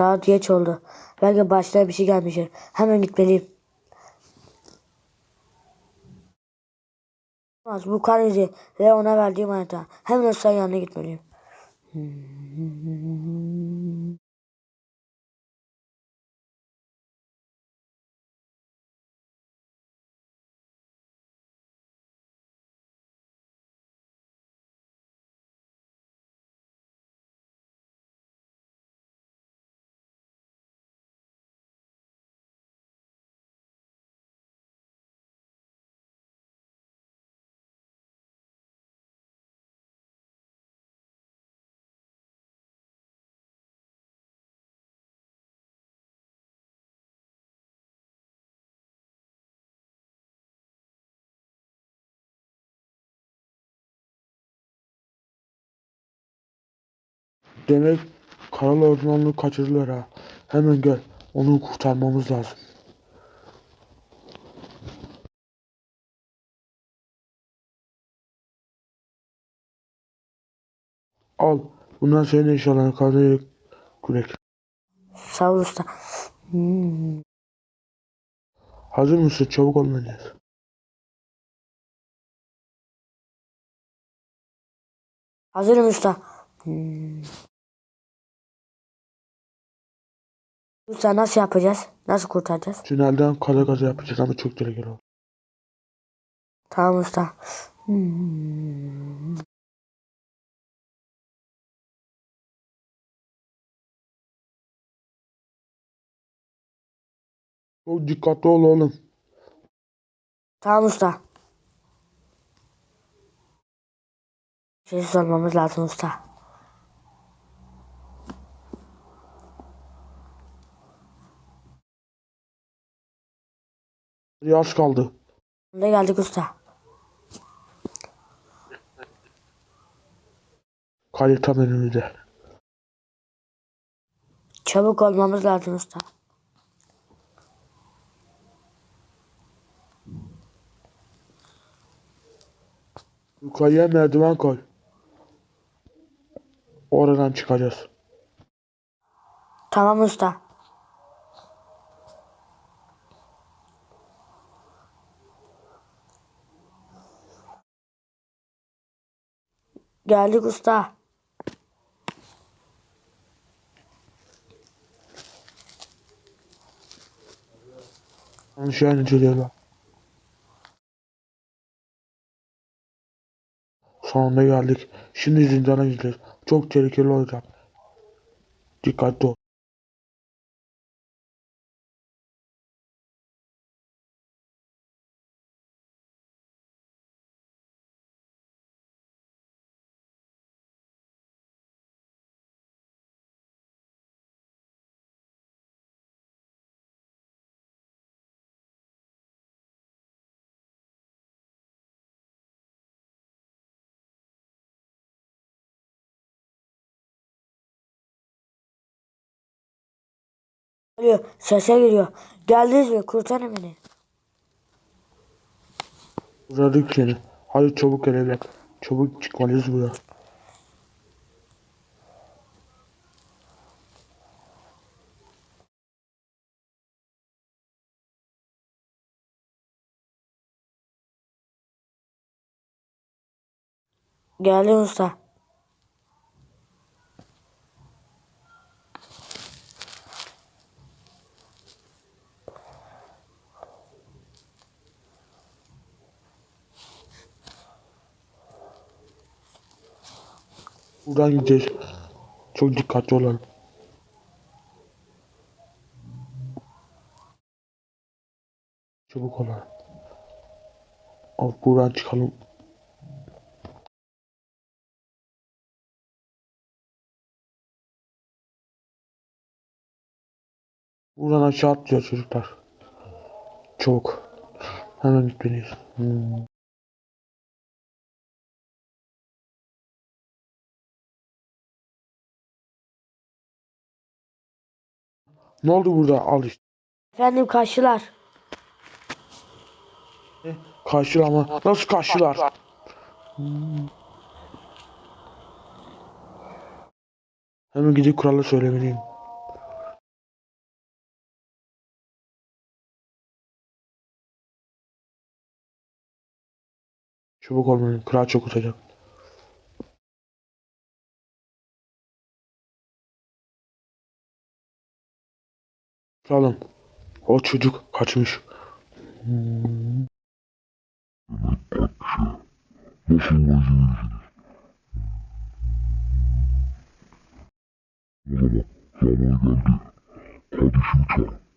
Saat geç oldu. Belki başına bir şey gelmiştir. Hemen gitmeliyim. Bu kan izi ve ona verdiğim harita. Hemen Özkan yanına gitmeliyim. Demek Karalı Ormanlığı kaçırdılar ha. Hemen gel. Onu kurtarmamız lazım. Al. Bundan senin eşyalarını kazanacak kürek. Sağ ol usta. Hmm. Hazır mısın? Çabuk olmalıyız. Hazırım usta. Hmm. Usta nasıl yapacağız? Nasıl kurtaracağız? Tünelden kara gazı yapacağız ama çok tehlikeli olur. Tamam usta. Hmm. Çok dikkatli ol oğlum. Tamam usta. Sessiz olmamız lazım usta. Az kaldı. Ne geldik usta. Kale tam önümüzde. Çabuk olmamız lazım usta. Yukarıya merdiven koy. Oradan çıkacağız. Tamam usta. Geldik usta. Yanlış yerine çözüyorlar. Sonunda geldik. Şimdi zindana gideceğiz. Çok tehlikeli olacak. Dikkatli ol. Geliyor. Sese giriyor. Geldiniz mi? Kurtarın beni. Uzadık seni. Hadi çabuk gel evlat. Çabuk çıkmalıyız buradan. Geldim usta. Buradan gideceğiz. Çok dikkatli olalım. Çabuk olalım. Al buradan çıkalım. Buradan aşağı atlıyor çocuklar. Çabuk. Hemen gitmeliyiz. Hmm. Ne oldu burada? Al işte. Efendim karşılar. Karşılama. Nasıl karşılar? Hmm. Hemen gidip krala söylemeliyim. Çabuk olmalıyım. Kral çok utacak. Kralım. O çocuk kaçmış. Nasıl vazgeçtiniz? O zaman zaman geldi. Kardeşimi çağır.